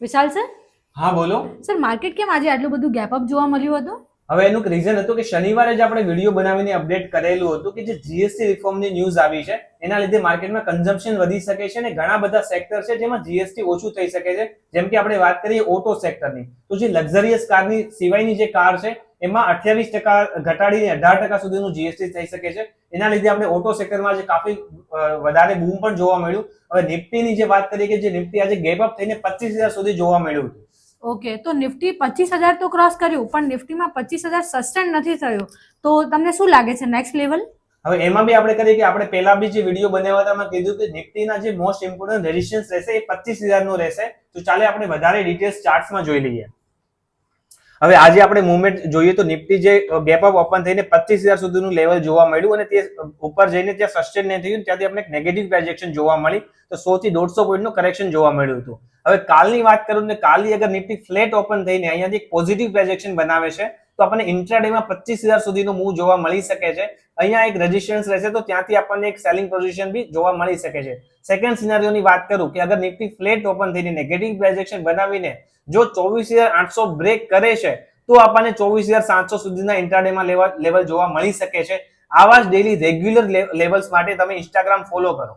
વિશાલ sir? હા બોલો. Sir market કેમ આજે આટલું બધું ગેપ અપ જોવા મળ્યું હતું? હવે એનું રીઝન હતું કે શનિવારે જ આપણે વીડિયો બનાવીને અપડેટ કરેલું હતું કે જે જીએસટી રિફોર્મની ન્યૂઝ આવી છે એના લીધે માર્કેટમાં કન્ઝમ્પશન વધી શકે છે અને ઘણા બધા સેક્ટર છે જેમાં જીએસટી ઓછું થઈ શકે છે. જેમ કે આપણે વાત કરીએ ઓટો સેક્ટરની તો જે લક્ઝરિયસ કારની સિવાયની જે કાર છે એમાં અઠ્યાવીસ ટકા ઘટાડીને અઢાર ટકા સુધીનું જીએસટી થઈ શકે છે. એના લીધે આપણે ઓટો સેક્ટરમાં જે કાફી વધારે બૂમ પણ જોવા મળ્યું. હવે નિફ્ટીની જે વાત કરીએ કે જે નિફ્ટી આજે ગેપ અપ થઈને પચીસ હજાર સુધી જોવા મળ્યું હતું. ઓકે તો નિફ્ટી પચીસ હજાર તો ક્રોસ કર્યું પણ નિફ્ટીમાં પચીસ હજાર સસ્ટેન નથી થયું. તો તમને શું લાગે છે નેક્સ્ટ લેવલ હવે એમાં બી આપણે કરીએ કે આપણે પહેલા બી જે વીડિયો બનાવ્યા હતા એમાં કીધું કે નિફ્ટીના જે મોસ્ટ ઇમ્પોર્ટન્ટ રેઝિસ્ટન્સ રહેશે એ પચીસ હજારનું રહેશે. તો ચાલે આપણે વધારે ડિટેલ્સ ચાર્ટ્સમાં જોઈ લઈએ. હવે આજે આપણે મુવમેન્ટ જોઈએ તો નિફ્ટી જે ગેપ અપ ઓપન થઈને પચીસ હજાર સુધીનું લેવલ જોવા મળ્યું અને તે ઉપર જઈને ત્યાં સસ્ટેન નહીં થયું ત્યાંથી આપણે નેગેટિવ પ્રોજેક્શન જોવા મળી તો સો થી દોઢસો પોઈન્ટનું કરેક્શન જોવા મળ્યું હતું. હવે કાલની વાત કરું ને કાલની અગર નિફ્ટી ફ્લેટ ઓપન થઈને અહીંયાથી એક પોઝિટિવ પ્રોજેક્શન બનાવે છે તો આપણને ઇન્ટ્રાડેમાં પચીસ હજાર સુધીનું મૂવ જોવા મળી શકે છે. અહીંયા એક રેઝિસ્ટન્સ રહેશે, તો ત્યાંથી આપણને એક સેલિંગ પોઝિશન બી જોવા મળી શકે છે. સેકન્ડ સિનારીઓની વાત કરું કે અગર નિફ્ટી ફ્લેટ ઓપન થઈને નેગેટિવ પ્રોજેક્શન બનાવીને જો ચોવીસ હજાર આઠસો બ્રેક કરે છે, તો આપણને ચોવીસ હજાર સાતસો સુધીના ઇન્ટ્રાડેમાં લેવલ લેવલ જોવા મળી શકે છે. આવા જ ડેલી રેગ્યુલર લેવલ્સ માટે તમે ઇન્સ્ટાગ્રામ ફોલો કરો.